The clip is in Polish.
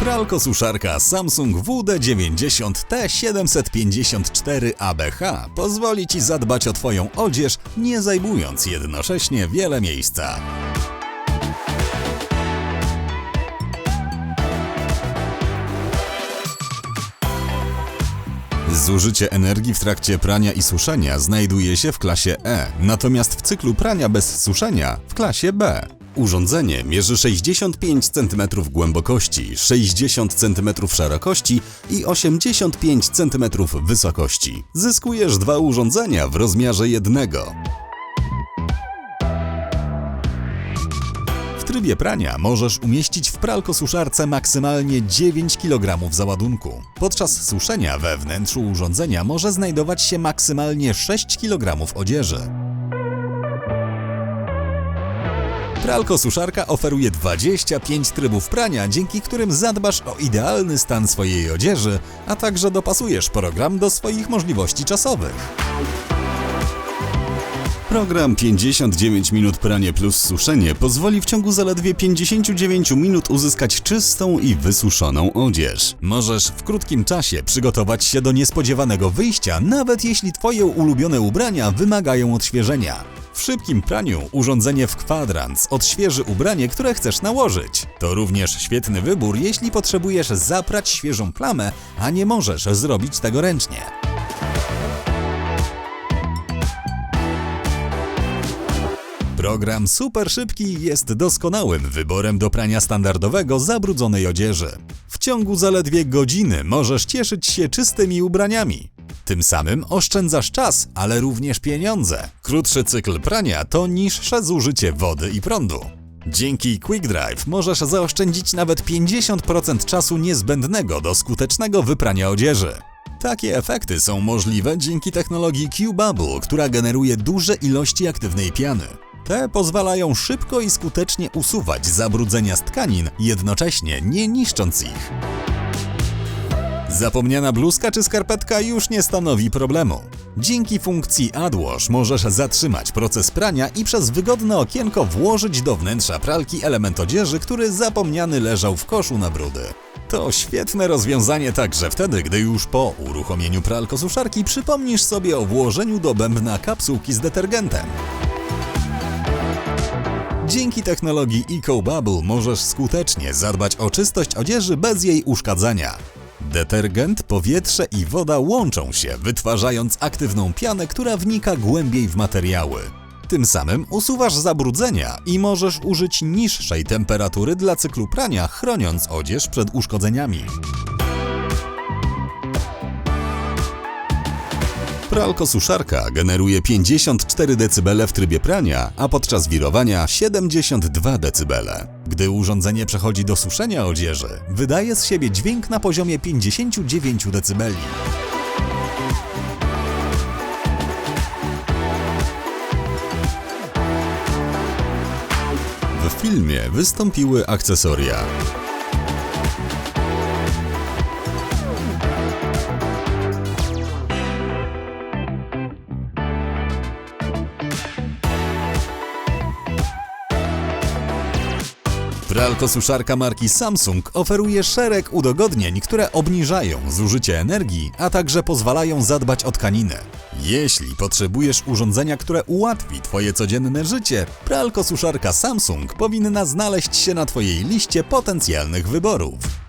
Pralko-suszarka Samsung WD90T754ABH pozwoli Ci zadbać o Twoją odzież, nie zajmując jednocześnie wiele miejsca. Zużycie energii w trakcie prania i suszenia znajduje się w klasie E, natomiast w cyklu prania bez suszenia w klasie B. Urządzenie mierzy 65 cm głębokości, 60 cm szerokości i 85 cm wysokości. Zyskujesz dwa urządzenia w rozmiarze jednego. W trybie prania możesz umieścić w pralkosuszarce maksymalnie 9 kg załadunku. Podczas suszenia we wnętrzu urządzenia może znajdować się maksymalnie 6 kg odzieży. Pralko-suszarka oferuje 25 trybów prania, dzięki którym zadbasz o idealny stan swojej odzieży, a także dopasujesz program do swoich możliwości czasowych. Program 59 minut pranie plus suszenie pozwoli w ciągu zaledwie 59 minut uzyskać czystą i wysuszoną odzież. Możesz w krótkim czasie przygotować się do niespodziewanego wyjścia, nawet jeśli Twoje ulubione ubrania wymagają odświeżenia. W szybkim praniu urządzenie w kwadrans odświeży ubranie, które chcesz nałożyć. To również świetny wybór, jeśli potrzebujesz zaprać świeżą plamę, a nie możesz zrobić tego ręcznie. Program super szybki jest doskonałym wyborem do prania standardowego zabrudzonej odzieży. W ciągu zaledwie godziny możesz cieszyć się czystymi ubraniami. Tym samym oszczędzasz czas, ale również pieniądze. Krótszy cykl prania to niższe zużycie wody i prądu. Dzięki QuickDrive możesz zaoszczędzić nawet 50% czasu niezbędnego do skutecznego wyprania odzieży. Takie efekty są możliwe dzięki technologii Q-Bubble, która generuje duże ilości aktywnej piany. Te pozwalają szybko i skutecznie usuwać zabrudzenia z tkanin, jednocześnie nie niszcząc ich. Zapomniana bluzka czy skarpetka już nie stanowi problemu. Dzięki funkcji AdWash możesz zatrzymać proces prania i przez wygodne okienko włożyć do wnętrza pralki element odzieży, który zapomniany leżał w koszu na brudy. To świetne rozwiązanie także wtedy, gdy już po uruchomieniu pralkosuszarki przypomnisz sobie o włożeniu do bębna kapsułki z detergentem. Dzięki technologii EcoBubble możesz skutecznie zadbać o czystość odzieży bez jej uszkadzania. Detergent, powietrze i woda łączą się, wytwarzając aktywną pianę, która wnika głębiej w materiały. Tym samym usuwasz zabrudzenia i możesz użyć niższej temperatury dla cyklu prania, chroniąc odzież przed uszkodzeniami. Pralko-suszarka generuje 54 dB w trybie prania, a podczas wirowania 72 dB. Gdy urządzenie przechodzi do suszenia odzieży, wydaje z siebie dźwięk na poziomie 59 dB. W filmie wystąpiły akcesoria. Pralko-suszarka marki Samsung oferuje szereg udogodnień, które obniżają zużycie energii, a także pozwalają zadbać o tkaninę. Jeśli potrzebujesz urządzenia, które ułatwi Twoje codzienne życie, pralko-suszarka Samsung powinna znaleźć się na Twojej liście potencjalnych wyborów.